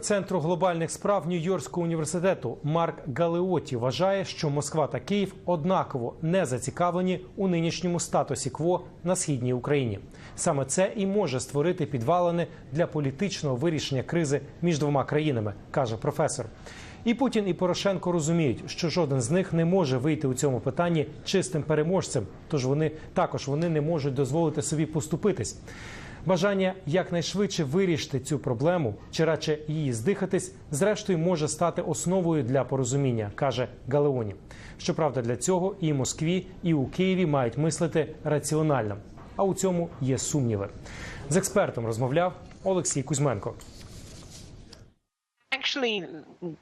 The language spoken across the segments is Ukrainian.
Центру глобальних справ Нью-Йоркського університету Марк Галеоті вважає, що Москва та Київ однаково не зацікавлені у нинішньому статусі КВО на східній Україні. Саме це і може створити підвалини для політичного вирішення кризи між двома країнами, каже професор. І Путін і Порошенко розуміють, що жоден з них не може вийти у цьому питанні чистим переможцем. Тож вони також вони не можуть дозволити собі поступитись. Бажання якнайшвидше вирішити цю проблему чи радше її здихатись, зрештою може стати основою для порозуміння, каже Галеоні. Щоправда, для цього і Москві, і у Києві мають мислити раціонально. А у цьому є сумніви. З експертом розмовляв Олексій Кузьменко. Actually,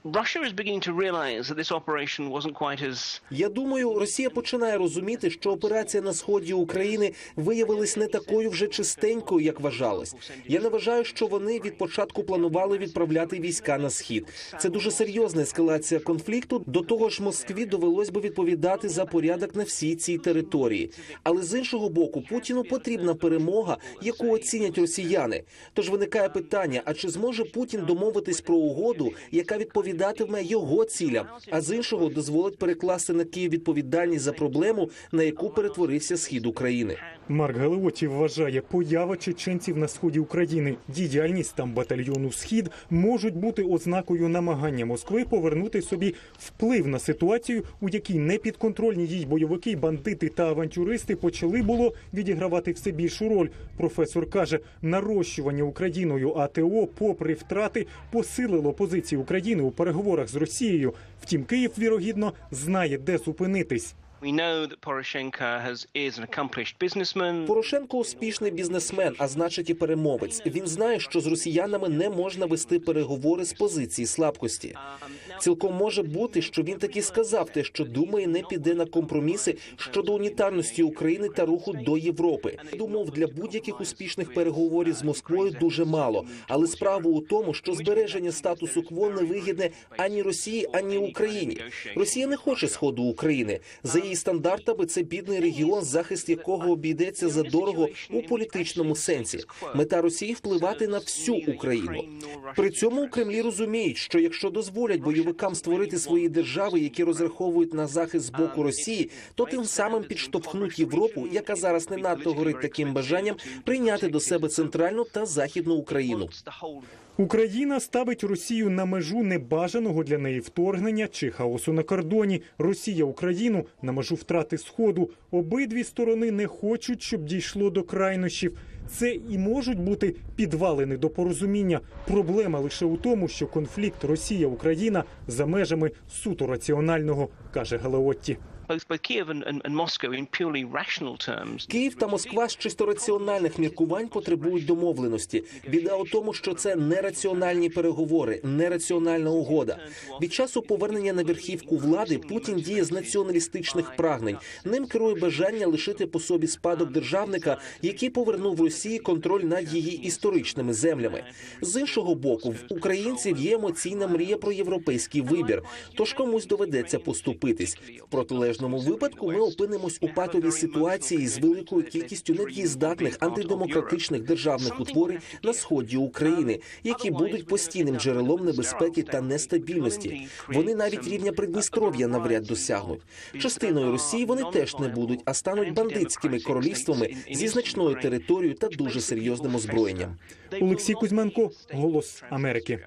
Russia is beginning to realize that this operation wasn't quite as Я думаю, Росія починає розуміти, що операція на сході України виявилась не такою вже чистенькою, як вважалось. Я не вважаю, що вони від початку планували відправляти війська на схід. Це дуже серйозна ескалація конфлікту. До того ж, Москві довелось би відповідати за порядок на всій цій території. Але з іншого боку, Путіну потрібна перемога, яку оцінять росіяни. Тож виникає питання: а чи зможе Путін домовитись про угоду, яка відповідатиме його цілям, а з іншого дозволить перекласти на Київ відповідальність за проблему, на яку перетворився схід України. Марк Галеоті вважає, поява чеченців на сході України, діяльність там батальйону Схід можуть бути ознакою намагання Москви повернути собі вплив на ситуацію, у якій непідконтрольні їй бойовики, бандити та авантюристи почали було відігравати все більшу роль. Професор каже, нарощування Україною АТО, попри втрати, посилило позиції України у переговорах з Росією. Втім, Київ вірогідно знає, де зупинитись. Порошенко успішний бізнесмен, а значить і перемовець. Він знає, що з росіянами не можна вести переговори з позиції слабкості. Цілком може бути, що він таки сказав те, що думає, не піде на компроміси щодо унітарності України та руху до Європи. Думав, для будь-яких успішних переговорів з Москвою дуже мало. Але справа у тому, що збереження статусу кво не вигідне ані Росії, ані Україні. Росія не хоче сходу України. За її стандартами це бідний регіон, захист якого обійдеться задорого у політичному сенсі. Мета Росії впливати на всю Україну. При цьому у Кремлі розуміють, що якщо дозволять бойовикам створити свої держави, які розраховують на захист з боку Росії, то тим самим підштовхнуть Європу, яка зараз не надто горить таким бажанням прийняти до себе центральну та західну Україну. Україна ставить Росію на межу небажаного для неї вторгнення чи хаосу на кордоні. Росія Україну на межу втрати сходу. Обидві сторони не хочуть, щоб дійшло до крайнощів. Це і можуть бути підвалини до порозуміння. Проблема лише у тому, що конфлікт Росія-Україна за межами суто раціонального, каже Галеотті. Київ та Москва з чисто раціональних міркувань потребують домовленості. Біда у тому, що це нераціональні переговори, нераціональна угода. Від часу повернення на верхівку влади Путін діє з націоналістичних прагнень. Ним керує бажання лишити по собі спадок державника, який повернув Росії контроль над її історичними землями. З іншого боку, в українців є емоційна мрія про європейський вибір. Тож комусь доведеться поступитись. В протилежному випадку ми опинимось у патовій ситуації з великою кількістю недієздатних антидемократичних державних утворень на сході України, які будуть постійним джерелом небезпеки та нестабільності. Вони навіть рівня Придністров'я навряд досягнуть. Частиною Росії вони теж не будуть, а стануть бандитськими королівствами зі значною територією та дуже серйозним озброєнням. Олексій Кузьменко, Голос Америки.